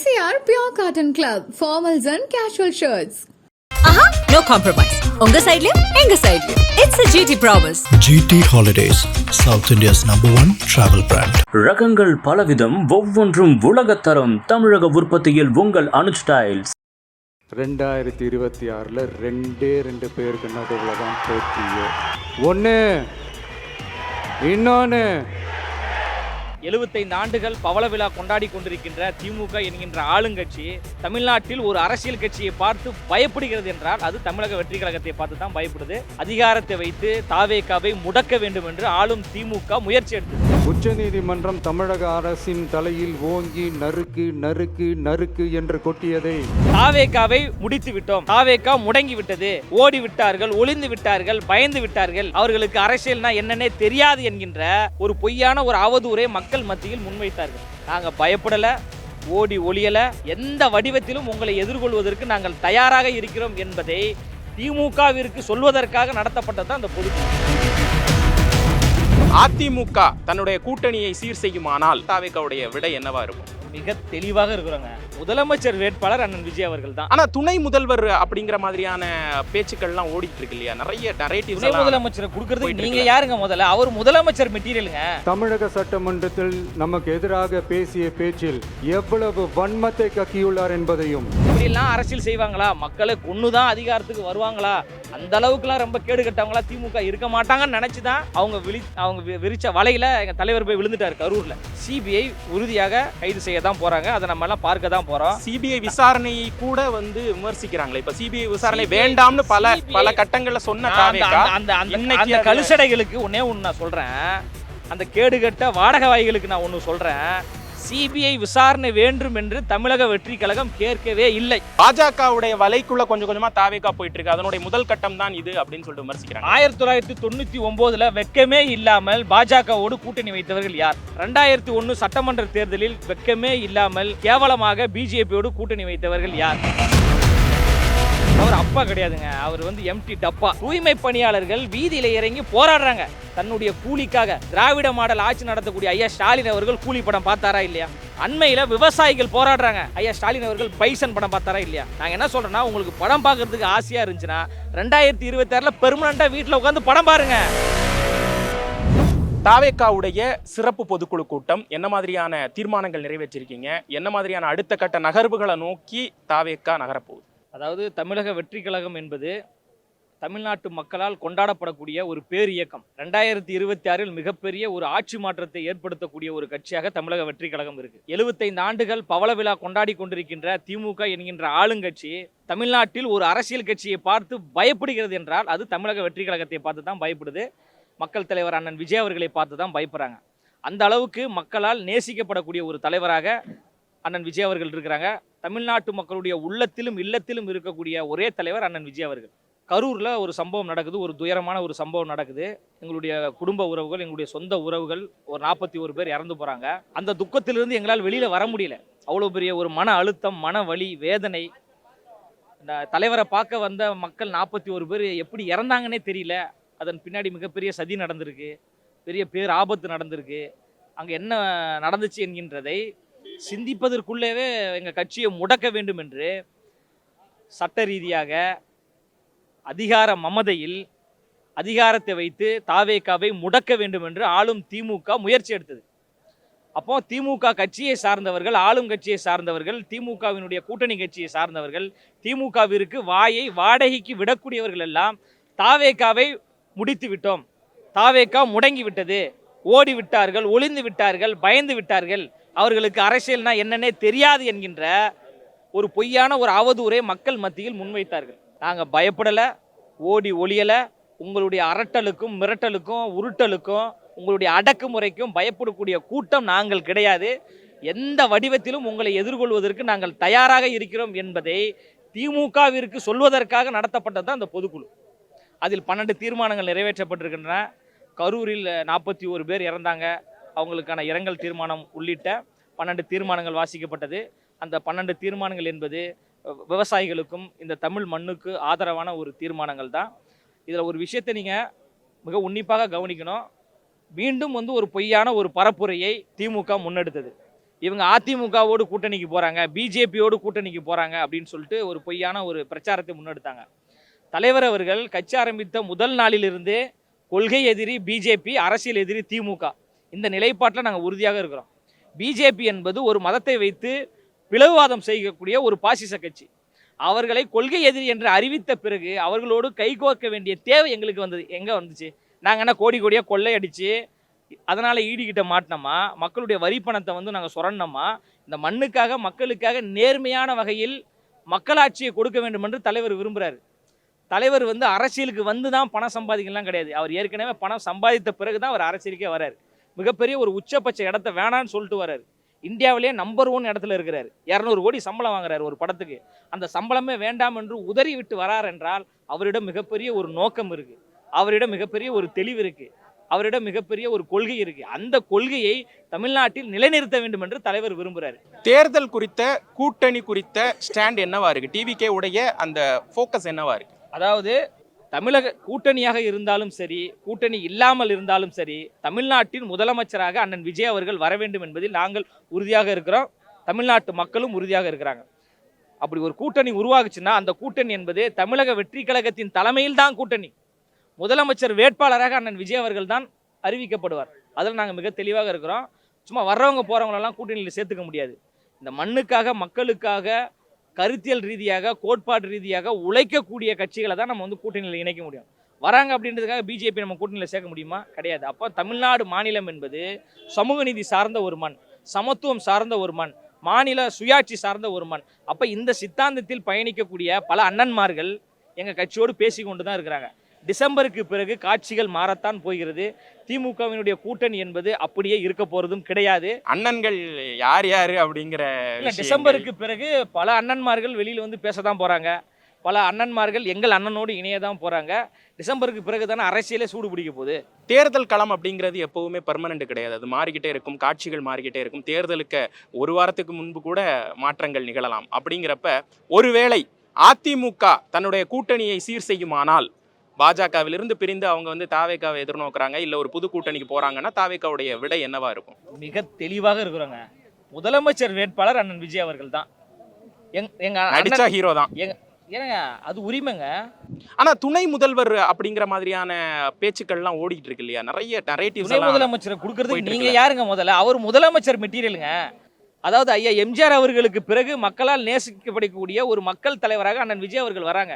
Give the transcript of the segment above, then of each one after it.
MCR Pure Cotton Club, formals and casual shirts. ஆஹா no compromise உங்க சைடுலயும் எங்க சைடுலயும் it's a GT promise GT Holidays, South India's number one travel brand. ரகங்கள் பலவிதம் ஒவ்வொன்றும் உலகத்தரம். தமிழக உற்பத்தியில் உங்கள் அனு ஸ்டைல்ஸ் ரெண்டாயிரத்தி இருபத்தி ஆறில் ரெண்டே ரெண்டு பேருக்கு நடுவில் தான் போட்டியே. ஒன்று இன்னொன்று எழுபத்தைந்து ஆண்டுகள் பவள விழா கொண்டாடி கொண்டிருக்கின்ற திமுக என்கின்ற ஆளுங்கட்சி தமிழ்நாட்டில் ஒரு அரசியல் கட்சியை பார்த்து பயப்படுகிறது என்றால் அது தமிழக வெற்றி கழகத்தை பார்த்து தான் பயப்படுது. அதிகாரத்தை வைத்து தாவேக்காவை முடக்க வேண்டும் என்று ஆளும் திமுக முயற்சி எடுத்தது உச்சநீதிமன்றம் தமிழக அரசின் தலையில் ஓங்கி நறுக்கு நறுக்கு நறுக்கு என்று கொட்டியதை தாவேக்காவை முடித்து விட்டோம். தாவேக்கா முடங்கி விட்டது. ஓடி விட்டார்கள் ஒளிந்து விட்டார்கள் பயந்து விட்டார்கள். அவர்களுக்கு அரசியல்னா என்னன்னே தெரியாது என்கின்ற ஒரு பொய்யான ஒரு அவதூறை மக்கள் மக்கள் மத்தியில் முன்வைத்தார்கள். நாங்கள் பயப்படலை ஓடி ஒளியலை எந்த வடிவத்திலும் உங்களை எதிர்கொள்வதற்கு நாங்கள் தயாராக இருக்கிறோம் என்பதை திமுகவிற்கு சொல்வதற்காக நடத்தப்பட்டது அந்த பொது அதிமுக தன்னுடைய கூட்டணியை சீர் செய்யுமானால் தாவேக்காவுடைய விடை என்னவா இருக்கும்? மிக தெளிவாக இருக்கிறோங்க. முதலமைச்சர் வேட்பாளர் அண்ணன் விஜய் அவர்கள் தான். ஆனா துணை முதல்வர் அப்படிங்கிற மாதிரியான பேச்சுக்கள்லாம் ஓடிட்டு இருக்கு இல்லையா? நிறைய துணை நரேட்டிவ்ஸ் முதலமைச்சரை கொடுக்கறதுக்கு நீங்க. யாருங்க முதல்ல? அவர் முதலமைச்சர் மெட்டீரியலுங்க தமிழக சட்டமன்றத்தில் நமக்கு எதிராக பேசிய பேச்சில் எவ்வளவு வன்மத்தை கக்கியுள்ளார் என்பதையும். இப்படியெல்லாம் அரசியல் செய்வாங்களா? மக்களை கொன்னு தான் அதிகாரத்துக்கு வருவாங்களா? அந்த அளவுக்குலாம் ரொம்ப கேடு கட்டவங்களா திமுக இருக்க மாட்டாங்கன்னு நினைச்சு தான் அவங்க விழி அவங்க வி- விரிச்ச வலையில எங்க தலைவர் போய் விழுந்துட்டாரு கரூர்ல. சிபிஐ உறுதியாக கைது செய்ய தான் போறாங்க. அதை நம்ம எல்லாம் பார்க்க தான் போறோம். சிபிஐ விசாரணையை கூட வந்து விமர்சிக்கிறாங்களே. இப்ப சிபிஐ விசாரணை வேண்டாம்னு பல பல கட்டங்கள்ல சொன்ன அந்த- அந்த- கலுசடைகளுக்கு ஒன்னே ஒன்று நான் சொல்றேன். அந்த கேடுகட்ட வாடகவாய்களுக்கு நான் ஒன்று சொல்றேன். சிபிஐ விசாரணை வேண்டும் என்று தமிழக வெற்றி கழகம் கேட்கவே இல்லை. பாஜகவுடைய வலைக்குள்ள கொஞ்சம் கொஞ்சமா தாவேக்கா போயிட்டு இருக்கு அதனுடைய முதல் கட்டம் தான் இது அப்படின்னு சொல்லிட்டு விமர்சிக்கிறாங்க. ஆயிரத்தி தொள்ளாயிரத்தி தொண்ணூத்தி ஒன்பதுல வெக்கமே இல்லாமல் பாஜகவோடு கூட்டணி வைத்தவர்கள் யார்? ரெண்டாயிரத்தி ஒன்னு சட்டமன்ற தேர்தலில் வெக்கமே இல்லாமல் கேவலமாக பிஜேபியோடு கூட்டணி வைத்தவர்கள் யார்? அவர் அப்பா கிடையாதுங்க. அவர் வந்து எம்டி டப்பா. தூய்மை பணியாளர்கள் வீதியில இறங்கி போராடுறாங்க. தன்னுடைய கூலிக்காக திராவிட மாடல் ஆட்சி நடத்தக்கூடிய ஐயா ஸ்டாலின் அவர்கள் கூலி படம் பார்த்தாரா இல்லையா? அண்மையில விவசாயிகள் போராடுறாங்க. ஐயா ஸ்டாலின் அவர்கள் பைசன் படம் பார்த்தாரா இல்லையா? நாங்க என்ன சொல்றோம்னா உங்களுக்கு படம் பார்க்கறதுக்கு ஆசையா இருந்துச்சுன்னா ரெண்டாயிரத்தி இருபத்தி ஆறுல பெர்மனண்டா வீட்டுல உட்காந்து படம் பாருங்க. தாவேக்காவுடைய சிறப்பு பொதுக்குழு கூட்டம் என்ன மாதிரியான தீர்மானங்கள் நிறைவேற்றிருக்கீங்க? என்ன மாதிரியான அடுத்த கட்ட நகர்வுகளை நோக்கி தாவேக்கா நகரப்போகுது அதாவது தமிழக வெற்றி கழகம் என்பது தமிழ்நாட்டு மக்களால் கொண்டாடப்படக்கூடிய ஒரு பேர் இயக்கம் ரெண்டாயிரத்தி இருபத்தி ஆறில் மிகப்பெரிய ஒரு ஆட்சி மாற்றத்தை ஏற்படுத்தக்கூடிய ஒரு கட்சியாக தமிழக வெற்றி கழகம் இருக்கு. எழுபத்தைந்து ஆண்டுகள் பவள விழா கொண்டாடி கொண்டிருக்கின்ற திமுக என்கின்ற ஆளுங்கட்சி தமிழ்நாட்டில் ஒரு அரசியல் கட்சியை பார்த்து பயப்படுகிறது என்றால் அது தமிழக வெற்றி கழகத்தை பார்த்து தான் பயப்படுது. மக்கள் தலைவர் அண்ணன் விஜய் அவர்களை பார்த்து தான் பயப்படுறாங்க. அந்த அளவுக்கு மக்களால் நேசிக்கப்படக்கூடிய ஒரு தலைவராக அண்ணன் விஜய் அவர்கள் இருக்கிறாங்க. தமிழ்நாட்டு மக்களுடைய உள்ளத்திலும் இல்லத்திலும் இருக்கக்கூடிய ஒரே தலைவர் அண்ணன் விஜய் அவர்கள். கரூரில் ஒரு சம்பவம் நடக்குது. ஒரு துயரமான ஒரு சம்பவம் நடக்குது. எங்களுடைய குடும்ப உறவுகள் எங்களுடைய சொந்த உறவுகள் ஒரு நாற்பத்தி ஒரு பேர் இறந்து போகிறாங்க அந்த துக்கத்திலிருந்து எங்களால் வெளியில் வர முடியல. அவ்வளோ பெரிய ஒரு மன அழுத்தம் மன வலி வேதனை. இந்த தலைவரை பார்க்க வந்த மக்கள் நாற்பத்தி ஒரு பேர் எப்படி இறந்தாங்கன்னே தெரியல. அதன் பின்னாடி மிகப்பெரிய சதி நடந்திருக்கு. பெரிய பேர் ஆபத்து நடந்திருக்கு. அங்கே என்ன நடந்துச்சு என்கின்றதை சிந்திப்பதற்குள்ளேவே எங்கள் கட்சியை முடக்க வேண்டும் என்று சட்ட ரீதியாக அதிகார மமதையில் அதிகாரத்தை வைத்து தாவேக்காவை முடக்க வேண்டும் என்று ஆளும் திமுக முயற்சி எடுத்தது. அப்போ திமுக கட்சியை சார்ந்தவர்கள் ஆளும் கட்சியை சார்ந்தவர்கள் திமுகவினுடைய கூட்டணி கட்சியை சார்ந்தவர்கள் திமுகவிற்கு வாயை வாடகைக்கு விடக்கூடியவர்கள் எல்லாம் தாவேக்காவை முடித்து விட்டோம். தாவேக்கா முடங்கி விட்டது. ஓடி விட்டார்கள் ஒளிந்து விட்டார்கள் பயந்து விட்டார்கள். அவர்களுக்கு அரசியல்னா என்னன்னே தெரியாது என்கின்ற ஒரு பொய்யான ஒரு அவதூறை மக்கள் மத்தியில் முன்வைத்தார்கள். நாங்கள் பயப்படலை ஓடி ஒளியலை உங்களுடைய அரட்டலுக்கும் மிரட்டலுக்கும் உருட்டலுக்கும் உங்களுடைய அடக்குமுறைக்கும் பயப்படக்கூடிய கூட்டம் நாங்கள் கிடையாது. எந்த வடிவத்திலும் உங்களை எதிர்கொள்வதற்கு நாங்கள் தயாராக இருக்கிறோம் என்பதை திமுகவிற்கு சொல்வதற்காக நடத்தப்பட்டது தான் அந்த பொதுக்குழு. அதில் பன்னெண்டு தீர்மானங்கள் நிறைவேற்றப்பட்டிருக்கின்றன. கரூரில் நாற்பத்தி ஒரு பேர் இறந்தாங்க. அவங்களுக்கான இரங்கல் தீர்மானம் உள்ளிட்ட பன்னெண்டு தீர்மானங்கள் வாசிக்கப்பட்டது. அந்த பன்னெண்டு தீர்மானங்கள் என்பது விவசாயிகளுக்கும் இந்த தமிழ் மண்ணுக்கு ஆதரவான ஒரு தீர்மானங்கள் தான். இதில் ஒரு விஷயத்தை நீங்கள் மிக உன்னிப்பாக கவனிக்கணும். மீண்டும் வந்து ஒரு பொய்யான ஒரு பரப்புரையை திமுக முன்னெடுத்தது. இவங்க அதிமுகவோடு கூட்டணிக்கு போகிறாங்க பிஜேபியோடு கூட்டணிக்கு போகிறாங்க அப்படின்னு சொல்லிட்டு ஒரு பொய்யான ஒரு பிரச்சாரத்தை முன்னெடுத்தாங்க. தலைவர் அவர்கள் கட்சி ஆரம்பித்த முதல் நாளிலிருந்தே கொள்கை எதிரி பிஜேபி அரசியல் எதிரி திமுக. இந்த நிலைப்பாட்டில் நாங்கள் உறுதியாக இருக்கிறோம். பிஜேபி என்பது ஒரு மதத்தை வைத்து பிளவுவாதம் செய்யக்கூடிய ஒரு பாசிச கட்சி. அவர்களை கொள்கை எதிரி என்று அறிவித்த பிறகு அவர்களோடு கைகோர்க்க வேண்டிய தேவை எங்களுக்கு வந்தது. எங்கே வந்துச்சு? நாங்கள் என்ன கோடி கோடியாக கொள்ளையடிச்சு அதனால் ஈடுகிட்ட மாட்டினோமா? மக்களுடைய வரி பணத்தை வந்து நாங்கள் சுரண்டோமா? இந்த மண்ணுக்காக மக்களுக்காக நேர்மையான வகையில் மக்களாட்சியை கொடுக்க வேண்டும் என்று தலைவர் விரும்புகிறார் தலைவர் வந்து அரசியலுக்கு வந்து தான் பணம் சம்பாதிக்கலாம் கிடையாது. அவர் ஏற்கனவே பணம் சம்பாதித்த பிறகு தான் அவர் அரசியலுக்கே வரார். மிகப்பெரிய ஒரு உச்சபட்ச இடத்த வேணான்னு சொல்லிட்டு வராரு இந்தியாவிலேயே நம்பர் ஒன் இடத்துல இருக்கிறார். இரநூறு கோடி சம்பளம் வாங்குறாரு ஒரு படத்துக்கு. அந்த சம்பளமே வேண்டாம் என்று உதறி விட்டு வரார் என்றால் அவரிடம் மிகப்பெரிய ஒரு நோக்கம் இருக்கு. அவரிடம் மிகப்பெரிய ஒரு தெளிவு இருக்கு. அவரிடம் மிகப்பெரிய ஒரு கொள்கை இருக்கு. அந்த கொள்கையை தமிழ்நாட்டில் நிலைநிறுத்த வேண்டும் என்று தலைவர் விரும்புகிறார் தேர்தல் குறித்த கூட்டணி குறித்த ஸ்டாண்ட் என்னவா இருக்கு? டிவிகே உடைய அந்த ஃபோக்கஸ் என்னவா இருக்கு? அதாவது தமிழக கூட்டணியாக இருந்தாலும் சரி கூட்டணி இல்லாமல் இருந்தாலும் சரி தமிழ்நாட்டின் முதலமைச்சராக அண்ணன் விஜய் அவர்கள் வர வேண்டும் என்பதில் நாங்கள் உறுதியாக இருக்கிறோம். தமிழ்நாட்டு மக்களும் உறுதியாக இருக்கிறாங்க. அப்படி ஒரு கூட்டணி உருவாகுச்சுன்னா அந்த கூட்டணி என்பது தமிழக வெற்றி கழகத்தின் தலைமையில் தான் கூட்டணி. முதலமைச்சர் வேட்பாளராக அண்ணன் விஜய் அவர்கள் தான் அறிவிக்கப்படுவார். அதில் நாங்கள் மிக தெளிவாக இருக்கிறோம். சும்மா வர்றவங்க போகிறவங்களெல்லாம் கூட்டணியில் சேர்த்துக்க முடியாது. இந்த மண்ணுக்காக மக்களுக்காக கருத்தியல் ரீதியாக கோட்பாடு ரீதியாக உழைக்கக்கூடிய கட்சிகளை தான் நம்ம வந்து கூட்டணியில் இணைக்க முடியும். வராங்க அப்படின்றதுக்காக பிஜேபி நம்ம கூட்டணியில் சேர்க்க முடியுமா? கிடையாது. அப்போ தமிழ்நாடு மாநிலம் என்பது சமூக நீதி சார்ந்த ஒரு மண் சமத்துவம் சார்ந்த ஒரு மண் மாநில சுயாட்சி சார்ந்த ஒரு மண். அப்போ இந்த சித்தாந்தத்தில் பயணிக்கக்கூடிய பல அண்ணன்மார்கள் எங்கள் கட்சியோடு பேசி கொண்டு தான் இருக்கிறாங்க. டிசம்பருக்கு பிறகு காட்சிகள் மாறத்தான் போகிறது. திமுகவினுடைய கூட்டணி என்பது அப்படியே இருக்க போறதும் கிடையாது. அண்ணன்கள் யார் யாரு அப்படிங்கிற. டிசம்பருக்கு பிறகு பல அண்ணன்மார்கள் வெளியில வந்து பேச தான் போறாங்க. பல அண்ணன்மார்கள் எங்கள் அண்ணனோடு இணைய தான் போறாங்க. டிசம்பருக்கு பிறகு தானே அரசியலே சூடு பிடிக்க போகுது. தேர்தல் களம் அப்படிங்கிறது எப்பவுமே பர்மனெண்ட் கிடையாது. அது மாறிக்கிட்டே இருக்கும் காட்சிகள் மாறிக்கிட்டே இருக்கும். தேர்தலுக்கு ஒரு வாரத்துக்கு முன்பு கூட மாற்றங்கள் நிகழலாம். அப்படிங்கிறப்ப ஒருவேளை அதிமுக தன்னுடைய கூட்டணியை சீர் செய்யுமானால் பாஜகவிலிருந்து பிரிந்து அவங்க வந்து தாவேக்காவை எதிர்நோக்குறாங்க இல்ல ஒரு புது கூட்டணிக்கு போறாங்கன்னா தாவேக்காவுடைய விடை என்னவா இருக்கும்? மிக தெளிவாக இருக்கிறோங்க. முதலமைச்சர் வேட்பாளர் அண்ணன் விஜய் அவர்கள் தான். எங் எங்க நடிச்சா அண்ணன் ஹீரோ தான் ஏங்க அது உரிமைங்க. ஆனா துணை முதல்வர் அப்படிங்கிற மாதிரியான பேச்சுக்கள்லாம் ஓடிட்டு இருக்கு இல்லையா? நிறைய நரேட்டிவ்ஸ் துணை முதலமைச்சரை கொடுக்கறதுக்கு நீங்க. யாருங்க முதல்ல? அவர் முதலமைச்சர் மெட்டீரியலுங்க. அதாவது ஐயா எம்ஜிஆர் அவர்களுக்கு பிறகு மக்களால் நேசிக்கப்படக்கூடிய ஒரு மக்கள் தலைவராக அண்ணன் விஜய் அவர்கள் வராங்க.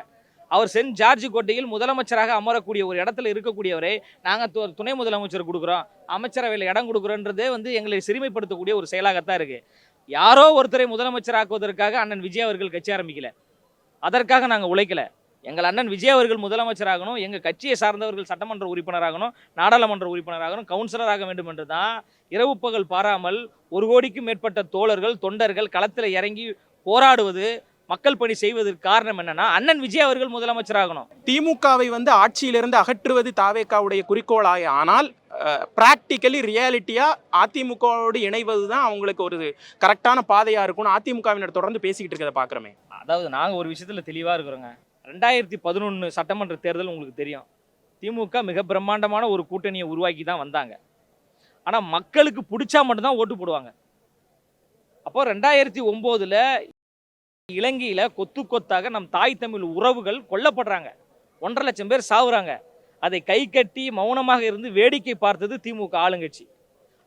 அவர் சென்ட் ஜார்ஜ் கோட்டையில் முதலமைச்சராக அமரக்கூடிய ஒரு இடத்துல இருக்கக்கூடியவரை நாங்கள் துணை முதலமைச்சர் கொடுக்குறோம். அமைச்சரவையில் இடம் கொடுக்குறோன்றதே வந்து எங்களை சிறுமைப்படுத்தக்கூடிய ஒரு செயலாகத்தான் இருக்குது யாரோ ஒருத்தரை முதலமைச்சராக்குவதற்காக அண்ணன் விஜய் அவர்கள் கட்சி ஆரம்பிக்கல. அதற்காக நாங்கள் உழைக்கல. எங்கள் அண்ணன் விஜய் அவர்கள் முதலமைச்சராகணும் எங்கள் கட்சியை சார்ந்தவர்கள் சட்டமன்ற உறுப்பினராகணும் நாடாளுமன்ற உறுப்பினராகணும் கவுன்சிலராக வேண்டும் என்று தான் இரவு பகல் பாராமல் ஒரு கோடிக்கும் மேற்பட்ட தோழர்கள் தொண்டர்கள் களத்தில் இறங்கி போராடுவது மக்கள் பணி செய்வதற்கு காரணம் என்னன்னா அண்ணன் விஜய் அவர்கள் முதலமைச்சராகணும். திமுகவை வந்து ஆட்சியிலிருந்து அகற்றுவது தாவேக்காவுடைய குறிக்கோளாய் ஆனால் ப்ராக்டிக்கலி ரியாலிட்டியா அதிமுகவோடு இணைவது தான் அவங்களுக்கு ஒரு கரெக்டான பாதையா இருக்கும்னு அதிமுகவினர் தொடர்ந்து பேசிக்கிட்டு இருக்கிறத பாக்குறோமே. அதாவது நாங்கள் ஒரு விஷயத்தில் தெளிவாக இருக்கிறோங்க. ரெண்டாயிரத்தி பதினொன்று சட்டமன்ற தேர்தல் உங்களுக்கு தெரியும். திமுக மிக பிரம்மாண்டமான ஒரு கூட்டணியை உருவாக்கி தான் வந்தாங்க. ஆனால் மக்களுக்கு பிடிச்சா மட்டும்தான் ஓட்டு போடுவாங்க. அப்போ ரெண்டாயிரத்தி ஒம்போதில் இலங்கையில் கொத்து கொத்தாக நம் தாய் தமிழ் உறவுகள் கொல்லப்படுறாங்க. ஒன்றரை லட்சம் பேர் சாவுறாங்க. அதை கை கட்டி மௌனமாக இருந்து வேடிக்கை பார்த்தது திமுக ஆளுங்கட்சி.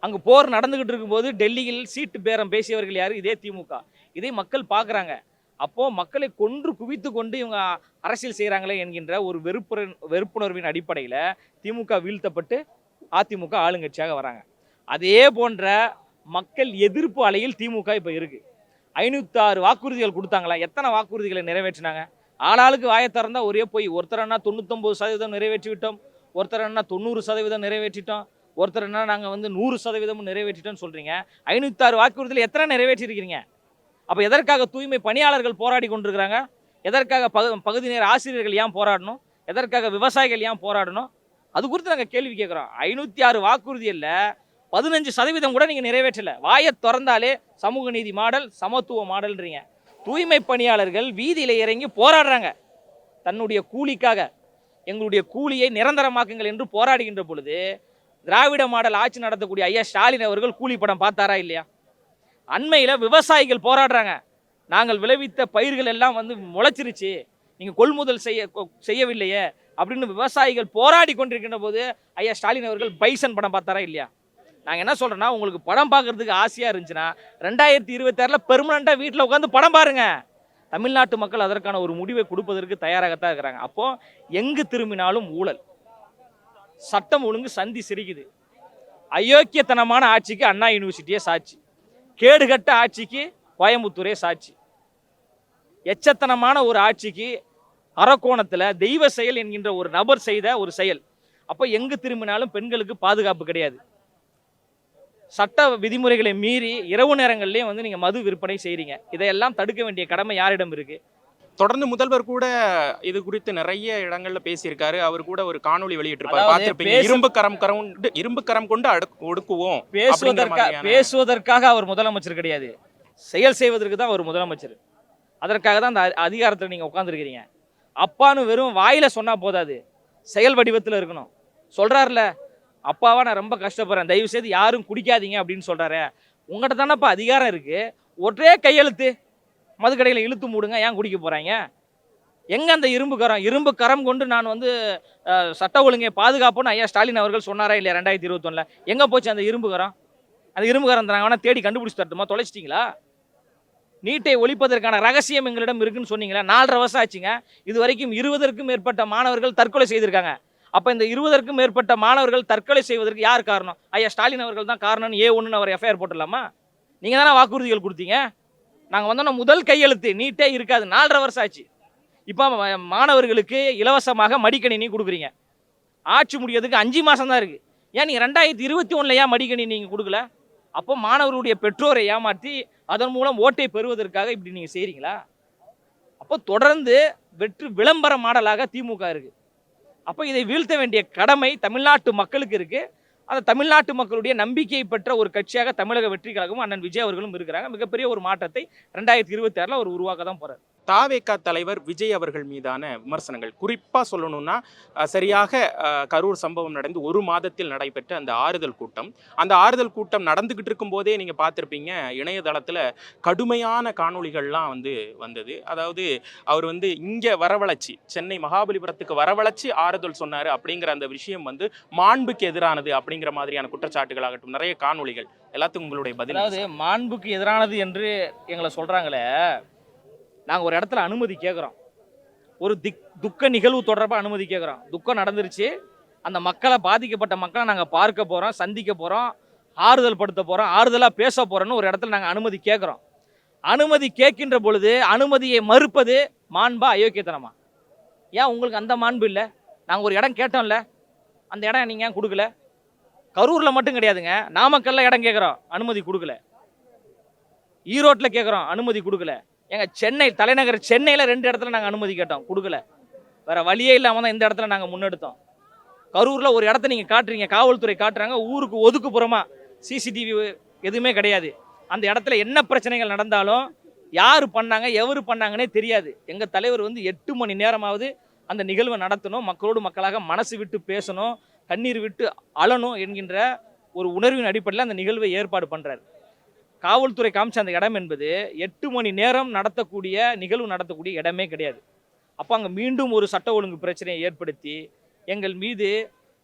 அங்கே போர் நடந்துகிட்டு இருக்கும்போது டெல்லியில் சீட்டு பேரம் பேசியவர்கள் யார்? இதே திமுக. இதை மக்கள் பார்க்குறாங்க. அப்போது மக்களை கொன்று குவித்து கொண்டு இவங்க அரசியல் செய்கிறாங்களே என்கின்ற ஒரு வெறுப்புற வெறுப்புணர்வின் அடிப்படையில் திமுக வீழ்த்தப்பட்டு அதிமுக ஆளுங்கட்சியாக வராங்க. அதே போன்ற மக்கள் எதிர்ப்பு அலையில் திமுக இப்போ இருக்குது ஐநூத்தாறு வாக்குறுதிகள் கொடுத்தாங்களா? எத்தனை வாக்குறுதிகளை நிறைவேற்றினாங்க? ஆளாளுக்கு வாயை திறந்தா ஒரே போய் ஒருத்தர் என்ன தொண்ணூத்தொம்பது சதவீதம் நிறைவேற்றி விட்டோம் ஒருத்தர் என்ன தொண்ணூறு சதவீதம் நிறைவேற்றிட்டோம் ஒருத்தர் என்ன நாங்கள் வந்து நூறு சதவீதமும் நிறைவேற்றிட்டோம்னு சொல்கிறீங்க ஐநூத்தாறு வாக்குறுதியில் எத்தனை நிறைவேற்றிருக்கிறீங்க அப்போ எதற்காக தூய்மை பணியாளர்கள் போராடி கொண்டிருக்கிறாங்க? எதற்காக பகு பகுதி நேர ஆசிரியர்கள் ஏன் போராடணும்? எதற்காக விவசாயிகள் ஏன் போராடணும்? அது குறித்து நாங்கள் கேள்வி கேட்குறோம். ஐநூற்றி ஆறு வாக்குறுதியில் பதினஞ்சு சதவீதம் கூட நீங்கள் நிறைவேற்றலை. வாயை திறந்தாலே சமூக நீதி மாடல் சமத்துவ மாடல்ன்றீங்க. தூய்மை பணியாளர்கள் வீதியில் இறங்கி போராடுறாங்க. தன்னுடைய கூலிக்காக எங்களுடைய கூலியை நிரந்தரமாக்குங்கள் என்று போராடுகின்ற பொழுது திராவிட மாடல் ஆட்சி நடத்தக்கூடிய ஐயா ஸ்டாலின் அவர்கள் கூலி படம் பார்த்தாரா இல்லையா? அண்மையில் விவசாயிகள் போராடுறாங்க. நாங்கள் விளைவித்த பயிர்கள் எல்லாம் வந்து முளைச்சிருச்சு. நீங்கள் கொள்முதல் செய்ய செய்யவில்லையே அப்படின்னு விவசாயிகள் போராடி கொண்டிருக்கின்ற போது ஐயா ஸ்டாலின் அவர்கள் பைசன் படம் பார்த்தாரா இல்லையா? நாங்கள் என்ன சொல்கிறோன்னா உங்களுக்கு படம் பார்க்கறதுக்கு ஆசையாக இருந்துச்சுன்னா ரெண்டாயிரத்தி இருபத்தாறில் பெர்மனண்ட்டாக வீட்டில் உட்காந்து படம் பாருங்கள் தமிழ்நாட்டு மக்கள் அதற்கான ஒரு முடிவை கொடுப்பதற்கு தயாராகத்தான் இருக்கிறாங்க. அப்போது எங்கு திரும்பினாலும் ஊழல். சட்டம் ஒழுங்கு சந்தி சிரிக்குது. அயோக்கியத்தனமான ஆட்சிக்கு அண்ணா யூனிவர்சிட்டியே சாட்சி. கேடுகட்ட ஆட்சிக்கு கோயம்புத்தூரே சாட்சி. எச்சத்தனமான ஒரு ஆட்சிக்கு அரக்கோணத்தில் தெய்வ செயல் என்கின்ற ஒரு நபர் செய்த ஒரு செயல். அப்போ எங்கு திரும்பினாலும் பெண்களுக்கு பாதுகாப்பு கிடையாது. சட்ட விதிமுறைகளை மீறி இரவு நேரங்கள்லேயே வந்து நீங்கள் மது விற்பனை செய்கிறீங்க இதையெல்லாம் தடுக்க வேண்டிய கடமை யாரிடம் இருக்குது தொடர்ந்து முதல்வர் கூட இது குறித்து நிறைய இடங்கள்ல பேசியிருக்காரு. அவர் கூட ஒரு காணொளி வெளியிட்டிருப்பாரு. பார்த்திருப்பீங்க இரும்பு கரம் கரம் கொண்டு- இரும்பு கரம் கொண்டு ஒடுக்குவோம் பேசுவதற்காக பேசுவதற்காக அவர் முதலமைச்சர் கிடையாது. செயல் செய்வதற்கு தான் அவர் முதலமைச்சர். அதற்காக தான் அந்த அதிகாரத்தில் நீங்கள் உட்காந்துருக்கிறீங்க அப்பான்னு வெறும் வாயில சொன்னா போதாது. செயல் வடிவத்தில் இருக்கணும். சொல்றாருல அப்பாவா நான் ரொம்ப கஷ்டப்படுறேன். தயவு செய்து யாரும் குடிக்காதீங்க அப்படின்னு சொல்றாரு. உங்கள்கிட்ட தானேப்பா அதிகாரம் இருக்கு. ஒரே கையெழுத்து. மதுக்கடையில் இழுத்து மூடுங்க. ஏன் குடிக்க போறாங்க? எங்க அந்த இரும்பு கரம்? இரும்பு கரம் கொண்டு நான் வந்து சட்ட ஒழுங்கை பாதுகாப்புன்னு ஐயா ஸ்டாலின் அவர்கள் சொன்னாரா இல்லையா ரெண்டாயிரத்தி இருபத்தொன்னில்? எங்கே போச்சு அந்த இரும்பு கரம்? அந்த இரும்பு கரம் தராங்க தேடி கண்டுபிடிச்சு தரட்டுமா? தொலைச்சிட்டிங்களா? நீட்டை ஒழிப்பதற்கான ரகசியம் எங்களிடம் இருக்குன்னு சொன்னீங்களா. நாலரை வருஷம் ஆச்சுங்க. இது வரைக்கும் இருபதற்கும் மேற்பட்ட மாணவர்கள் தற்கொலை செய்திருக்காங்க. அப்போ இந்த இருபதற்கும் மேற்பட்ட மாணவர்கள் தற்கொலை செய்வதற்கு யார் காரணம்? ஐயா ஸ்டாலின் அவர்கள் தான் காரணம்னு ஏ ஒன்றுன்னு அவர் எஃப்ஐஆர் போட்டுடலாமா? நீங்கள் தானே வாக்குறுதிகள் கொடுத்தீங்க. நாங்கள் வந்தோன்னா முதல் கையெழுத்து நீட்டே இருக்காது. நாலரை வருஷம் ஆச்சு. இப்போ மாணவர்களுக்கு இலவசமாக மடிக்கணினி கொடுக்குறீங்க. ஆட்சி முடியறதுக்கு அஞ்சு மாதம் தான் இருக்குது ஏன் நீங்கள் ரெண்டாயிரத்தி இருபத்தி ஒன்றில் ஏன் மடிக்கணினி நீங்கள் கொடுக்கல? அப்போ மாணவர்களுடைய பெற்றோரை ஏமாற்றி அதன் மூலம் ஓட்டை பெறுவதற்காக இப்படி நீங்கள் செய்கிறீங்களா அப்போ தொடர்ந்து வெற்று விளம்பர மாடலாக திமுக இருக்கு. அப்போ இதை வீழ்த்த வேண்டிய கடமை தமிழ்நாட்டு மக்களுக்கு இருக்கு. அந்த தமிழ்நாட்டு மக்களுடைய நம்பிக்கை பெற்ற ஒரு கட்சியாக தமிழக வெற்றி கழகமும் அண்ணன் விஜய் அவர்களும் இருக்கிறாங்க. மிகப்பெரிய ஒரு மாற்றத்தை ரெண்டாயிரத்தி இருபத்தி ஆறில் அவர் உருவாக்க தான் போறாரு. தாவேகா தலைவர் விஜய் அவர்கள் மீதான விமர்சனங்கள். குறிப்பாக சொல்லணும்னா சரியாக கரூர் சம்பவம் நடந்து ஒரு மாதத்தில் நடைபெற்ற அந்த ஆறுதல் கூட்டம். அந்த ஆறுதல் கூட்டம் நடந்துகிட்டு இருக்கும் போதே நீங்கள் பார்த்துருப்பீங்க இணையதளத்தில் கடுமையான காணொளிகள்லாம் வந்து வந்தது. அதாவது அவர் வந்து இங்கே வரவழைச்சி சென்னை மகாபலிபுரத்துக்கு வரவழைச்சி ஆறுதல் சொன்னார் அப்படிங்கிற அந்த விஷயம் வந்து மாண்புக்கு எதிரானது அப்படிங்கிற மாதிரியான குற்றச்சாட்டுகளாகட்டும் நிறைய காணொளிகள். எல்லாத்துக்கும் உங்களுடைய பதில். அதாவது மாண்புக்கு எதிரானது என்று எங்களை சொல்கிறாங்களே நாங்கள் ஒரு இடத்துல அனுமதி கேட்குறோம் ஒரு திக் துக்க நிகழ்வு தொடர்பாக அனுமதி கேட்குறோம் துக்கம் நடந்துருச்சு. அந்த மக்களை பாதிக்கப்பட்ட மக்களை நாங்கள் பார்க்க போகிறோம் சந்திக்க போகிறோம் ஆறுதல் படுத்த போகிறோம் ஆறுதலாக பேச போகிறோன்னு ஒரு இடத்துல நாங்கள் அனுமதி கேட்குறோம் அனுமதி கேட்கின்ற பொழுது அனுமதியை மறுப்பது மாண்பா அயோக்கியத்தனமா? ஏன் உங்களுக்கு அந்த மாண்பு இல்லை? நாங்கள் ஒரு இடம் கேட்டோம்ல. அந்த இடம் நீங்கள் ஏன் கொடுக்கல? கரூரில் மட்டும் கிடையாதுங்க. நாமக்கல்ல இடம் கேட்குறோம் அனுமதி கொடுக்கல. ஈரோட்டில் கேட்குறோம் அனுமதி கொடுக்கல. எங்க சென்னை தலைநகர் சென்னையில் ரெண்டு இடத்துல நாங்கள் அனுமதி கேட்டோம். கொடுக்கல. வேற வழியே இல்லாமல் தான் இந்த இடத்துல நாங்கள் முன்னெடுத்தோம். கரூரில் ஒரு இடத்த நீங்கள் காட்டுறீங்க காவல்துறை காட்டுறாங்க ஊருக்கு ஒதுக்குப்புறமா சிசிடிவி எதுவுமே கிடையாது. அந்த இடத்துல என்ன பிரச்சனைகள் நடந்தாலும் யார் பண்ணாங்க எவர் பண்ணாங்கன்னே தெரியாது. எங்கள் தலைவர் வந்து எட்டு மணி நேரமாவது அந்த நிகழ்வை நடத்தணும் மக்களோடு மக்களாக மனசு விட்டு பேசணும் கண்ணீர் விட்டு அழணும் என்கின்ற ஒரு உணர்வின் அடிப்படையில் அந்த நிகழ்வை ஏற்பாடு பண்ணுறாரு காவல்துறை காமிச்ச அந்த இடம் என்பது எட்டு மணி நேரம் நடத்தக்கூடிய நிகழ்வு நடத்தக்கூடிய இடமே கிடையாது. அப்போ அங்கே மீண்டும் ஒரு சட்ட ஒழுங்கு பிரச்சனையை ஏற்படுத்தி எங்கள் மீது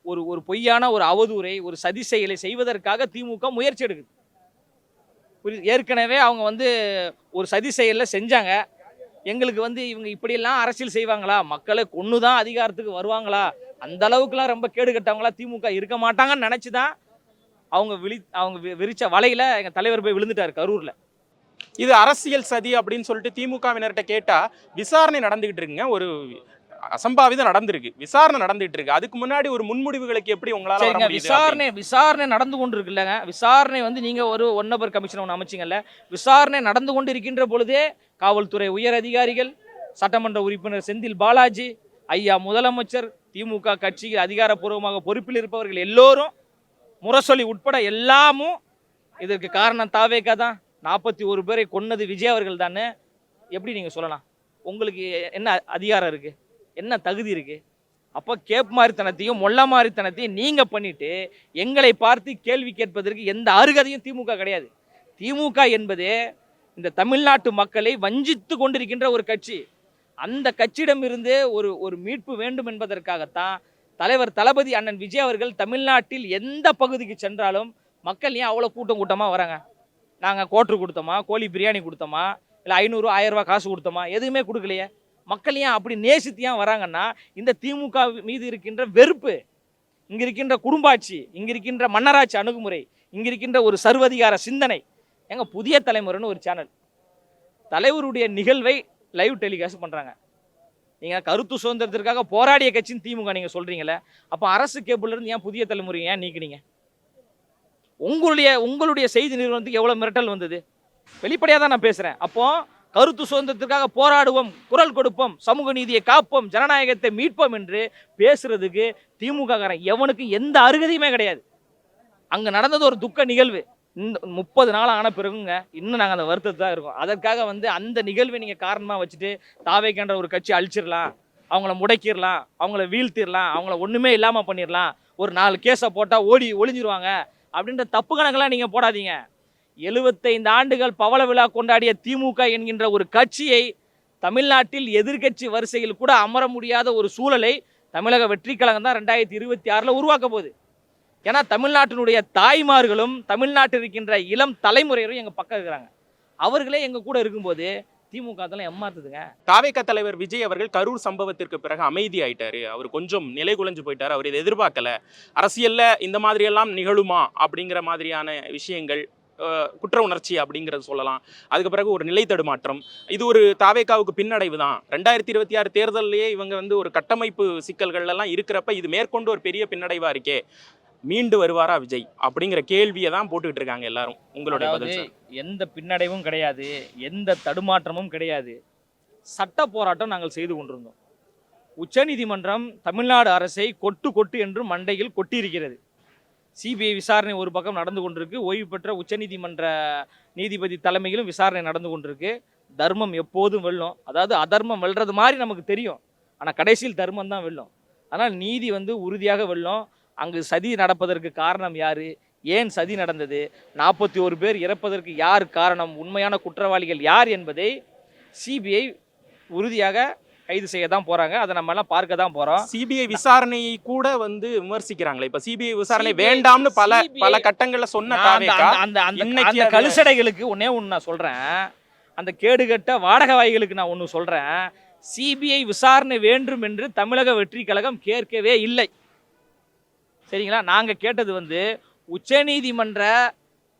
ஒரு ஒரு பொய்யான ஒரு அவதூறை ஒரு சதி செயலை செய்வதற்காக திமுக முயற்சி எடுக்குது. புரியுது ஏற்கனவே அவங்க வந்து ஒரு சதி செயலில் செஞ்சாங்க. எங்களுக்கு வந்து இவங்க இப்படியெல்லாம் அரசியல் செய்வாங்களா? மக்களை கொன்று தான் அதிகாரத்துக்கு வருவாங்களா? அந்த அளவுக்குலாம் ரொம்ப கேடு கட்டவங்களா திமுக இருக்க மாட்டாங்கன்னு நினச்சி தான் அவங்க விழி அவங்க விரிச்ச வலையில எங்கள் தலைவர் போய் விழுந்துட்டார் கரூரில். இது அரசியல் சதி அப்படின்னு சொல்லிட்டு திமுகவினர்கிட்ட கேட்டா விசாரணை நடந்துகிட்டு இருக்குங்க. ஒரு அசம்பாவிதம் நடந்திருக்கு. விசாரணை நடந்துகிட்டு இருக்கு. அதுக்கு முன்னாடி ஒரு முன்முடிவுகளுக்கு எப்படி உங்களால விசாரணை விசாரணை நடந்து கொண்டு இருக்குல்லங்க. விசாரணை வந்து நீங்க ஒரு ஒன் நபர் கமிஷன் ஒன்று அமைச்சிங்கல்ல. விசாரணை நடந்து கொண்டு இருக்கின்ற பொழுதே காவல்துறை உயர் அதிகாரிகள் சட்டமன்ற உறுப்பினர் செந்தில் பாலாஜி ஐயா முதலமைச்சர் திமுக கட்சியில் அதிகாரப்பூர்வமாக பொறுப்பில் இருப்பவர்கள் எல்லோரும் முரசொலி உட்பட எல்லாமும் இதற்கு காரணம் தாவேக்கா தான். நாற்பத்தி ஒரு பேரை கொன்னது விஜய் அவர்கள் தானே. எப்படி நீங்கள் சொல்லலாம்? உங்களுக்கு என்ன அதிகாரம் இருக்குது என்ன தகுதி இருக்குது அப்போ கேப் மாதிரித்தனத்தையும் மொள்ள மாதிரித்தனத்தையும் நீங்கள் பண்ணிவிட்டு எங்களை பார்த்து கேள்வி கேட்பதற்கு எந்த அருகதையும் திமுக கிடையாது. திமுக என்பது இந்த தமிழ்நாட்டு மக்களை வஞ்சித்து கொண்டிருக்கின்ற ஒரு கட்சி. அந்த கட்சியிடமிருந்து ஒரு ஒரு மீட்பு வேண்டும் என்பதற்காகத்தான் தலைவர் தளபதி அண்ணன் விஜய் அவர்கள் தமிழ்நாட்டில் எந்த பகுதிக்கு சென்றாலும் மக்கள் ஏன் அவ்வளோ கூட்டம் கூட்டமாக வராங்க? நாங்கள் கோட்ரு கொடுத்தோமா? கோழி பிரியாணி கொடுத்தோமா? இல்லை ஐநூறு ஆயிரரூபா காசு கொடுத்தோமா? எதுவுமே கொடுக்கலையே. மக்கள் ஏன் அப்படி நேசித்து ஏன் வராங்கன்னா இந்த திமுக மீது இருக்கின்ற வெறுப்பு இங்கே இருக்கின்ற குடும்பாட்சி இங்கே இருக்கின்ற மன்னராட்சி அணுகுமுறை இங்கே இருக்கின்ற ஒரு சர்வதிகார சிந்தனை எங்கள் புதிய தலைமுறைன்னு ஒரு சேனல் தலைவருடைய நிகழ்வை லைவ் டெலிகாஸ்ட் பண்ணுறாங்க நீங்கள் கருத்து சுதந்திரத்திற்காக போராடிய கட்சின்னு திமுக நீங்கள் சொல்கிறீங்களே அப்போ அரசு கேபிள்லேருந்து ஏன் புதிய தலைமுறை ஏன் நீக்கினீங்க? உங்களுடைய உங்களுடைய செய்தி நிறுவனத்துக்கு எவ்வளோ மிரட்டல் வந்தது? வெளிப்படையாக தான் நான் பேசுகிறேன் அப்போ கருத்து சுதந்திரத்திற்காக போராடுவோம் குரல் கொடுப்போம் சமூக நீதியை காப்போம் ஜனநாயகத்தை மீட்போம் என்று பேசுறதுக்கு திமுக காரன் எவனுக்கு எந்த அருகதையுமே கிடையாது. அங்கே நடந்தது ஒரு துக்க நிகழ்வு. இந்த முப்பது நாள் ஆன பிறகுங்க இன்னும் நாங்கள் அந்த வருத்தத்தை தான் இருக்கோம். அதற்காக வந்து அந்த நிகழ்வை நீங்கள் காரணமாக வச்சுட்டு தாவேக்கன்ற ஒரு கட்சி அழிச்சிடலாம் அவங்கள முடக்கிடலாம் அவங்கள வீழ்த்திடலாம் அவங்கள ஒன்றுமே இல்லாமல் பண்ணிடலாம் ஒரு நாலு கேஸை போட்டால் ஓடி ஒளிஞ்சிருவாங்க அப்படின்ற தப்பு கணக்கெல்லாம் நீங்கள் போடாதீங்க. எழுபத்தைந்து ஆண்டுகள் பவள விழா கொண்டாடிய திமுக என்கின்ற ஒரு கட்சியை தமிழ்நாட்டில் எதிர்க்கட்சி வரிசையில் கூட அமர முடியாத ஒரு சூழலை தமிழக வெற்றி கழகம் தான் ரெண்டாயிரத்தி இருபத்தி ஆறில் உருவாக்க போகுது. ஏன்னா தமிழ்நாட்டினுடைய தாய்மார்களும் தமிழ்நாட்டில் இருக்கின்ற இளம் தலைமுறையரும் எங்கள் பக்கம் இருக்கிறாங்க. அவர்களே எங்கள் கூட இருக்கும்போது திமுக அதெல்லாம் ஏமாத்துதுங்க. தாவேக தலைவர் விஜய் அவர்கள் கரூர் சம்பவத்திற்கு பிறகு அமைதி ஆயிட்டாரு. அவர் கொஞ்சம் நிலை குலைஞ்சு போயிட்டாரு. அவர் இதை எதிர்பார்க்கல. அரசியல்ல இந்த மாதிரி எல்லாம் நிகழுமா அப்படிங்கிற மாதிரியான விஷயங்கள் குற்ற உணர்ச்சி அப்படிங்கிறது சொல்லலாம். அதுக்கு பிறகு ஒரு நிலை தடுமாற்றம். இது ஒரு தாவேக்காவுக்கு பின்னடைவு தான். ரெண்டாயிரத்தி இருபத்தி ஆறு தேர்தல்லையே இவங்க வந்து ஒரு கட்டமைப்பு சிக்கல்கள் எல்லாம் இருக்கிறப்ப இது மேற்கொண்டு ஒரு பெரிய பின்னடைவா இருக்கே. மீண்டு வருவாரா விஜய் அப்படிங்கிற கேள்வியை தான் போட்டுக்கிட்டு இருக்காங்க எல்லாரும். உங்களுடைய பதில் சார். எந்த பின்னடைவும் கிடையாது எந்த தடுமாற்றமும் கிடையாது. சட்ட போராட்டம் நாங்கள் செய்து கொண்டிருந்தோம். உச்சநீதிமன்றம் தமிழ்நாடு அரசை கொட்டு கொட்டு என்று மண்டையில் கொட்டியிருக்கிறது. சிபிஐ விசாரணை ஒரு பக்கம் நடந்து கொண்டிருக்கு ஓய்வு பெற்ற உச்சநீதிமன்ற நீதிபதி தலைமையிலும் விசாரணை நடந்து கொண்டிருக்கு. தர்மம் எப்போதும் வெல்லும். அதாவது அதர்மம் வெல்றது மாதிரி நமக்கு தெரியும். ஆனால் கடைசியில் தர்மம் தான் வெல்லும். ஆனால் நீதி வந்து உறுதியாக வெல்லும். அங்கு சதி நடப்பதற்கு காரணம் யாரு? ஏன் சதி நடந்தது? நாற்பத்தி ஒரு பேர் இறப்பதற்கு யார் காரணம்? உண்மையான குற்றவாளிகள் யார் என்பதை சிபிஐ உறுதியாக கைது செய்ய தான் போறாங்க. அதை நம்ம எல்லாம் பார்க்க தான் போறோம். சிபிஐ விசாரணையை கூட வந்து விமர்சிக்கிறாங்களே. இப்ப சிபிஐ விசாரணை வேண்டாம்னு பல பல கட்டங்கள்ல சொன்ன அந்த- அந்த- கழுசடைகளுக்கு ஒன்னே ஒன்று நான் சொல்றேன். அந்த கேடுகட்ட வாடகவாய்களுக்கு நான் ஒன்று சொல்றேன். சிபிஐ விசாரணை வேண்டும் என்று தமிழக வெற்றி கழகம் கேட்கவே இல்லை. சரிங்களா? நாங்கள் கேட்டது வந்து உச்சநீதிமன்ற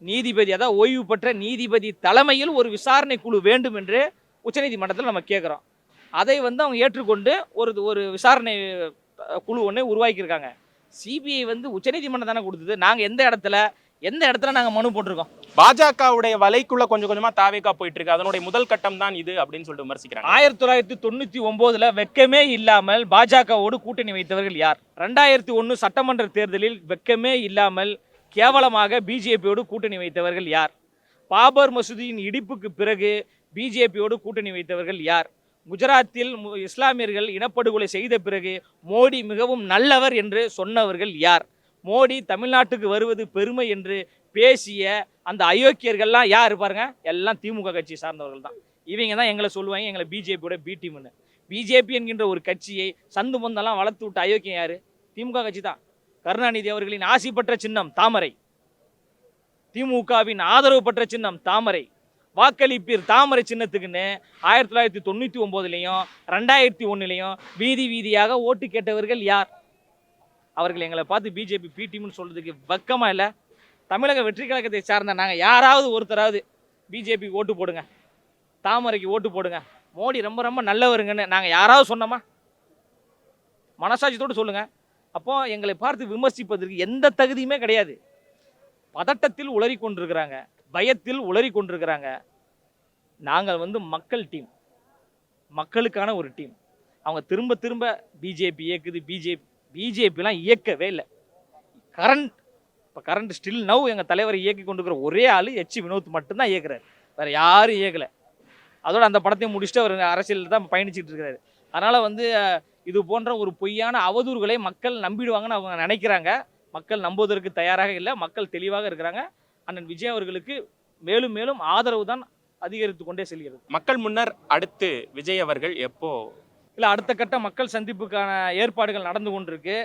நீதிபதி அதாவது ஓய்வு பெற்ற நீதிபதி தலைமையில் ஒரு விசாரணை குழு வேண்டும் என்று உச்சநீதிமன்றத்தில் நம்ம கேட்குறோம் அதை வந்து அவங்க ஏற்றுக்கொண்டு ஒரு ஒரு விசாரணை குழு ஒன்று உருவாக்கியிருக்காங்க. சிபிஐ வந்து உச்சநீதிமன்றம் தானே கொடுத்தது. நாங்கள் எந்த இடத்துல எந்த இடத்துல நாங்கள் மனு போட்டிருக்கோம்? பாஜகவுடைய வலைக்குள்ள கொஞ்சம் கொஞ்சமா தாவேகா போயிட்டு இருக்கு அதனுடைய முதல் கட்டம் தான் இது அப்படின்னு சொல்லிட்டு விமர்சிக்கிறாங்க. ஆயிரத்தி தொள்ளாயிரத்தி தொண்ணூத்தி ஒன்பதுல வெக்கமே இல்லாமல் பாஜகவோடு கூட்டணி வைத்தவர்கள் யார்? ரெண்டாயிரத்தி ஒன்று சட்டமன்ற தேர்தலில் வெக்கமே இல்லாமல் கேவலமாக பிஜேபியோடு கூட்டணி வைத்தவர்கள் யார்? பாபர் மசூதியின் இடிப்புக்கு பிறகு பிஜேபியோடு கூட்டணி வைத்தவர்கள் யார்? குஜராத்தில் மு- இஸ்லாமியர்கள் இனப்படுகொலை செய்த பிறகு மோடி மிகவும் நல்லவர் என்று சொன்னவர்கள் யார்? மோடி தமிழ்நாட்டுக்கு வருவது பெருமை என்று பேசிய அந்த அயோக்கியர்கள்லாம் யார் பாருங்க? எல்லாம் திமுக கட்சி சார்ந்தவர்கள் தான். இவங்க தான் எங்களை சொல்லுவாங்க எங்களை பிஜேபியோட பி டீம்னு பிஜேபி என்கின்ற ஒரு கட்சியை சந்து பொந்தெல்லாம் வளர்த்து விட்ட அயோக்கியம் யாரு? திமுக கட்சி தான். கருணாநிதி அவர்களின் ஆசி பெற்ற சின்னம் தாமரை. திமுகவின் ஆதரவு பெற்ற சின்னம் தாமரை. வாக்களிப்பீர் தாமரை சின்னத்துக்குன்னு ஆயிரத்தி தொள்ளாயிரத்தி தொண்ணூற்றி ஒம்போதுலேயும் ரெண்டாயிரத்தி ஒன்றுலேயும் வீதி வீதியாக ஓட்டு கேட்டவர்கள் யார்? அவர்கள் எங்களை பார்த்து பிஜேபி பி டீம்னு சொல்றதுக்கு இல்லை. தமிழக வெற்றி கழகத்தை சார்ந்த நாங்கள் யாராவது ஒருத்தராவது பிஜேபி ஓட்டு போடுங்க. தாமரைக்கு ஓட்டு போடுங்க. மோடி ரொம்ப ரொம்ப நல்லவருங்கன்னு நாங்கள் யாராவது சொன்னோமா? மனசாட்சியத்தோடு சொல்லுங்கள் அப்போது எங்களை பார்த்து விமர்சிப்பதற்கு எந்த தகுதியுமே கிடையாது. பதட்டத்தில் உளறி கொண்டிருக்கிறாங்க பயத்தில் உளறி கொண்டிருக்கிறாங்க நாங்கள் வந்து மக்கள் டீம். மக்களுக்கான ஒரு டீம். அவங்க திரும்ப திரும்ப பிஜேபி இயக்குது. பிஜேபி பிஜேபிலாம் இயக்கவே இல்லை. கரண்ட் இப்போ கரண்ட் ஸ்டில் நவ் எங்கள் தலைவரை இயக்கி கொண்டிருக்கிற ஒரே ஆள் எச் வினோத் மட்டும்தான் இயக்குறாரு. வேறு யாரும் இயக்கலை. அதோட அந்த படத்தையும் முடிச்சுட்டு அவர் அரசியலில் தான் பயணிச்சுட்டு இருக்கிறாரு அதனால் வந்து இது போன்ற ஒரு பொய்யான அவதூறுகளை மக்கள் நம்பிடுவாங்கன்னு அவங்க நினைக்கிறாங்க. மக்கள் நம்புவதற்கு தயாராக இல்லை. மக்கள் தெளிவாக இருக்கிறாங்க. அண்ணன் விஜய் அவர்களுக்கு மேலும் மேலும் ஆதரவு தான் அதிகரித்து கொண்டே செல்கிறது. மக்கள் முன்னர் அடுத்து விஜய் அவர்கள் எப்போ இல்லை அடுத்த கட்ட மக்கள் சந்திப்புக்கான ஏற்பாடுகள் நடந்து கொண்டிருக்கு.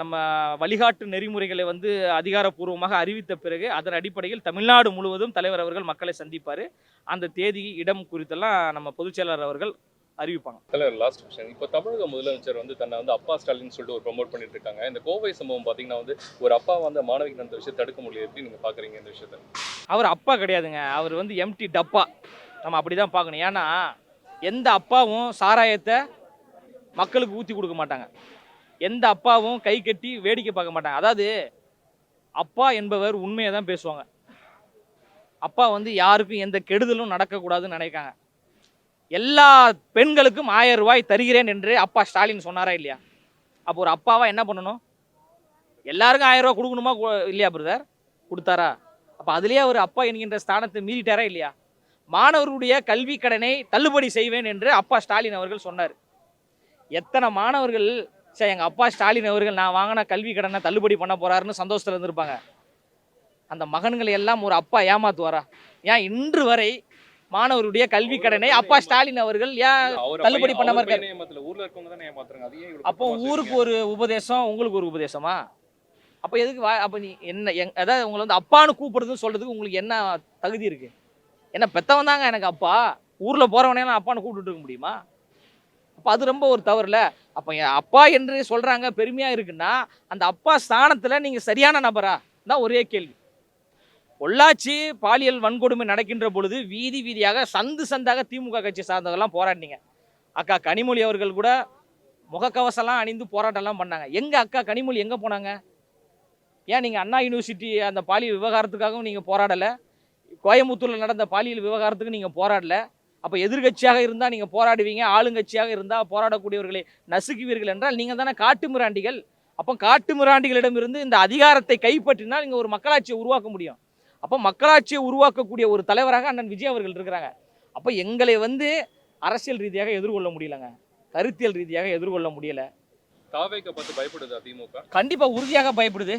நம்ம வழிகாட்டு நெறிமுறைகளை வந்து அதிகாரப்பூர்வமாக அறிவித்த பிறகு அதன் அடிப்படையில் தமிழ்நாடு முழுவதும் தலைவர் அவர்கள் மக்களை சந்திப்பார். அந்த தேதி இடம் குறித்தெல்லாம் நம்ம பொதுச் செயலாளர் அவர்கள் அறிவிப்பாங்க. தலைவர் லாஸ்ட் கொஸ்டின் இப்போ தமிழக முதலமைச்சர் வந்து தன்னை வந்து அப்பா ஸ்டாலின் சொல்லிட்டு ஒரு ப்ரொமோட் பண்ணிட்டு இருக்காங்க இந்த கோவை சம்பவம் பார்த்தீங்கன்னா வந்து ஒரு அப்பா வந்து மாணவிக்கு நடந்த விஷயம் தடுக்க முடியல. எப்படி நீங்க பாக்குறீங்க இந்த விஷயத்த? அவர் அப்பா கிடையாதுங்க. அவர் வந்து எம்டி டப்பா. நம்ம அப்படி தான் பார்க்கணும் ஏன்னா எந்த அப்பாவும் சாராயத்தை மக்களுக்கு ஊற்றி கொடுக்க மாட்டாங்க. எந்த அப்பாவும் கை கட்டி வேடிக்கை பார்க்க மாட்டாங்க. அதாவது அப்பா என்பவர் உண்மையை தான் பேசுவாங்க. அப்பா வந்து யாருக்கும் எந்த கெடுதலும் நடக்கக்கூடாதுன்னு நினைக்காங்க. எல்லா பெண்களுக்கும் ஆயிரம் ரூபாய் தருகிறேன் என்று அப்பா ஸ்டாலின் சொன்னாரா இல்லையா? அப்போ ஒரு அப்பாவா என்ன பண்ணணும்? எல்லாருக்கும் ஆயிரம் ரூபா கொடுக்கணுமா இல்லையா பிரதர்? கொடுத்தாரா? அப்போ அதுலேயே அவர் அப்பா என்கின்ற ஸ்தானத்தை மீறிட்டாரா இல்லையா? மாணவர்களுடைய கல்வி கடனை தள்ளுபடி செய்வேன் என்று அப்பா ஸ்டாலின் அவர்கள் சொன்னார். எத்தனை மாணவர்கள் சரி எங்கள் அப்பா ஸ்டாலின் அவர்கள் நான் வாங்கின கல்வி கடனை தள்ளுபடி பண்ண போறாருன்னு சந்தோஷத்தில் இருந்திருப்பாங்க. அந்த மகன்களை எல்லாம் ஒரு அப்பா ஏமாத்துவாரா? ஏன் இன்று வரை மாணவருடைய கல்வி கடனை அப்பா ஸ்டாலின் அவர்கள் ஏன் தள்ளுபடி பண்ணாம இருக்காரு. அப்போ ஊருக்கு? ஒரு உபதேசம் உங்களுக்கு ஒரு உபதேசமா? அப்போ எதுக்கு வா அப்போ நீ என்ன எங் அதாவது உங்களை வந்து அப்பான்னு கூப்பிடுறதுன்னு சொல்றதுக்கு உங்களுக்கு என்ன தகுதி இருக்கு? என்ன பெத்தவன் தாங்க எனக்கு அப்பா. ஊரில் போகிறவனையெல்லாம் அப்பான்னு கூப்பிட்டுட்டு இருக்க முடியுமா? அப்போ அது ரொம்ப ஒரு தவறுல. அப்போ என் அப்பா என்று சொல்கிறாங்க பெருமையாக இருக்குன்னா அந்த அப்பா ஸ்தானத்தில் நீங்கள் சரியான நபரா? தான் ஒரே கேள்வி. பொள்ளாச்சி பாலியல் வன்கொடுமை நடக்கின்ற பொழுது வீதி வீதியாக சந்து சந்தாக திமுக கட்சி சார்ந்தவெல்லாம் போராடினீங்க. அக்கா கனிமொழி அவர்கள் கூட முகக்கவசம்லாம் அணிந்து போராட்டம்லாம் பண்ணாங்க. எங்கள் அக்கா கனிமொழி எங்கே போனாங்க? ஏன் நீங்கள் அண்ணா யூனிவர்சிட்டி அந்த பாலியல் விவகாரத்துக்காகவும் நீங்கள் போராடலை? கோயம்புத்தூரில் நடந்த பாலியல் விவகாரத்துக்கு நீங்கள் போராடலை? அப்ப எதிர்கட்சியாக இருந்தா நீங்க போராடுவீங்க ஆளுங்கட்சியாக இருந்தா போராடக்கூடியவர்களை நசுக்குவீர்கள் என்றால் நீங்க தானே காட்டு மிராண்டிகள். அப்போ காட்டு மிராண்டிகளிடமிருந்து இந்த அதிகாரத்தை கைப்பற்றினால் நீங்க ஒரு மக்களாட்சியை உருவாக்க முடியும். அப்போ மக்களாட்சியை உருவாக்கக்கூடிய ஒரு தலைவராக அண்ணன் விஜய் அவர்கள் இருக்கிறாங்க. அப்போ எங்களை வந்து அரசியல் ரீதியாக எதிர்கொள்ள முடியலங்க. கருத்தியல் ரீதியாக எதிர்கொள்ள முடியல. தாவேக்க பார்த்து பயப்படுது அதிமுக கண்டிப்பா உறுதியாக பயப்படுது.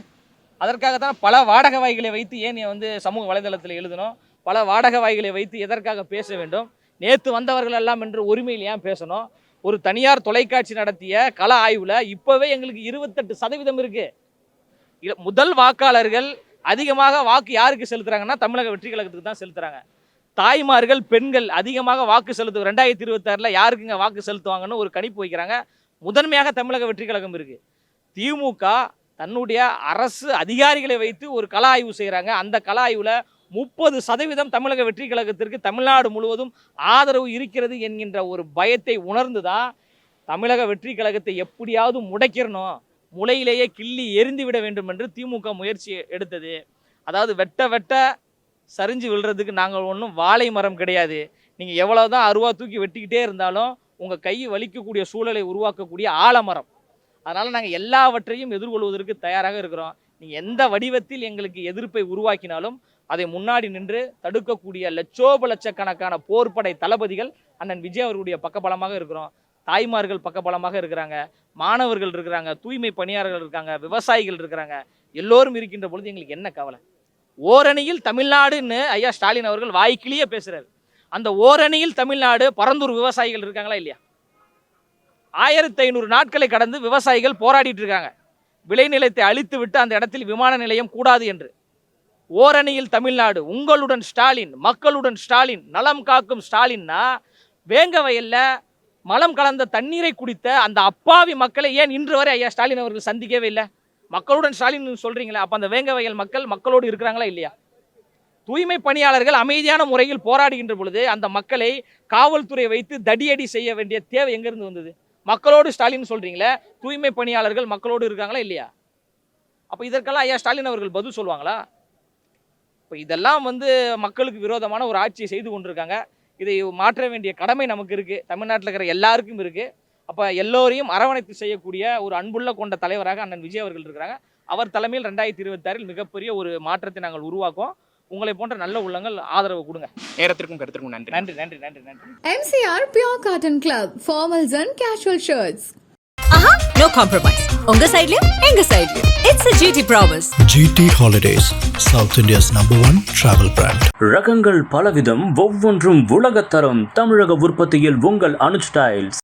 அதற்காக தான் பல வாடகை வாய்களை வைத்து ஏன் வந்து சமூக வலைதளத்தில் எழுதணும்? பல வாடகை வாய்களை வைத்து எதற்காக பேச வேண்டும்? நேற்று வந்தவர்கள் எல்லாம் என்று உரிமையில் ஏன் பேசணும்? ஒரு தனியார் தொலைக்காட்சி நடத்திய கள ஆய்வில் இப்போவே எங்களுக்கு இருபத்தெட்டு சதவீதம் இருக்கு. முதல் வாக்காளர்கள் அதிகமாக வாக்கு யாருக்கு செலுத்துறாங்கன்னா தமிழக வெற்றி கழகத்துக்கு தான் செலுத்துறாங்க. தாய்மார்கள் பெண்கள் அதிகமாக வாக்கு செலுத்து ரெண்டாயிரத்தி இருபத்தாறுல யாருக்குங்க வாக்கு செலுத்துவாங்கன்னு ஒரு கணிப்பு வைக்கிறாங்க. முதன்மையாக தமிழக வெற்றி கழகம் இருக்கு. திமுக தன்னுடைய அரசு அதிகாரிகளை வைத்து ஒரு கள ஆய்வு செய்கிறாங்க அந்த கள ஆய்வில் முப்பது சதவீதம் தமிழக வெற்றி கழகத்திற்கு தமிழ்நாடு முழுவதும் ஆதரவு இருக்கிறது என்கின்ற ஒரு பயத்தை உணர்ந்து தான் தமிழக வெற்றி கழகத்தை எப்படியாவது முடைக்கிறணும் முளையிலேயே கிள்ளி எரிந்து விட வேண்டும் என்று திமுக முயற்சி எடுத்தது. அதாவது வெட்ட வெட்ட சரிஞ்சு விழுறதுக்கு நாங்கள் ஒன்றும் வாழை மரம் கிடையாது. நீங்கள் எவ்வளோ தான் அருவா தூக்கி வெட்டிக்கிட்டே இருந்தாலும் உங்கள் கை வலிக்கக்கூடிய சூழலை உருவாக்கக்கூடிய ஆலமரம். அதனால் நாங்கள் எல்லாவற்றையும் எதிர்கொள்வதற்கு தயாராக இருக்கிறோம். நீங்கள் எந்த வடிவத்தில் எங்களுக்கு எதிர்ப்பை உருவாக்கினாலும் அதை முன்னாடி நின்று தடுக்கக்கூடிய லட்சோப லட்சக்கணக்கான போர்ப்படை தளபதிகள் அண்ணன் விஜய் அவர்களுடைய பக்கபலமாக இருக்கிறோம். தாய்மார்கள் பக்கபலமாக இருக்கிறாங்க. மாணவர்கள் இருக்கிறாங்க. தூய்மை பணியாளர்கள் இருக்காங்க. விவசாயிகள் இருக்கிறாங்க. எல்லோரும் இருக்கின்ற பொழுது எங்களுக்கு என்ன கவலை? ஓரணியில் தமிழ்நாடுன்னு ஐயா ஸ்டாலின் அவர்கள் வாய்க்கிலேயே பேசுகிறார் அந்த ஓரணியில் தமிழ்நாடு பரந்தூர் விவசாயிகள் இருக்காங்களா இல்லையா? ஆயிரத்தி ஐநூறு நாட்களை கடந்து விவசாயிகள் போராடிட்டு இருக்காங்க. விளைநிலத்தை அழித்து விட்டு அந்த இடத்தில் விமான நிலையம் கூடாது என்று. ஓரணியில் தமிழ்நாடு உங்களுடன் ஸ்டாலின் மக்களுடன் ஸ்டாலின் நலம் காக்கும் ஸ்டாலின்னா வேங்க வயலில் மலம் கலந்த தண்ணீரை குடித்த அந்த அப்பாவி மக்களை ஏன் இன்று வரை ஐயா ஸ்டாலின் அவர்கள் சந்திக்கவே இல்லை? மக்களுடன் ஸ்டாலின் சொல்கிறீங்களே அப்போ அந்த வேங்க வயல் மக்கள் மக்களோடு இருக்கிறாங்களா இல்லையா? தூய்மை பணியாளர்கள் அமைதியான முறையில் போராடுகின்ற பொழுது அந்த மக்களை காவல்துறை வைத்து தடியடி செய்ய வேண்டிய தேவை எங்கேருந்து வந்தது? மக்களோடு ஸ்டாலின் சொல்கிறீங்களே தூய்மை பணியாளர்கள் மக்களோடு இருக்காங்களா இல்லையா? அப்போ இதற்கெல்லாம் ஐயா ஸ்டாலின் அவர்கள் பதில் சொல்லுவாங்களா? இப்போ இதெல்லாம் வந்து மக்களுக்கு விரோதமான ஒரு ஆட்சியை செய்து கொண்டிருக்காங்க. இதை மாற்ற வேண்டிய கடமை நமக்கு இருக்கு. தமிழ்நாட்டில் இருக்கிற எல்லாருக்கும் இருக்கு. அப்போ எல்லோரையும் அரவணைத்து செய்யக்கூடிய ஒரு அன்புள்ள கொண்ட தலைவராக அண்ணன் விஜய் அவர்கள் இருக்கிறாங்க. அவர் தலைமையில் ரெண்டாயிரத்தி இருபத்தாறில் மிகப்பெரிய ஒரு மாற்றத்தை நாங்கள் உருவாக்குவோம். உங்களை போன்ற நல்ல உள்ளங்கள் ஆதரவு கொடுங்க. நேரத்திற்கும் கருத்திற்கும் நன்றி. நன்றி நன்றி நன்றி நன்றி. MCR Pure Cotton Club, formals and casual shirts. No compromise உங்க சைடுலயும் எங்க சைடுலயும் it's a GT promise GT Holidays, South India's number one travel brand. ரகங்கள் பலவிதம் ஒவ்வொன்றும் உலகத்தரம் தமிழக உற்பத்தியில் உங்கள் அனுஜ் டைல்ஸ்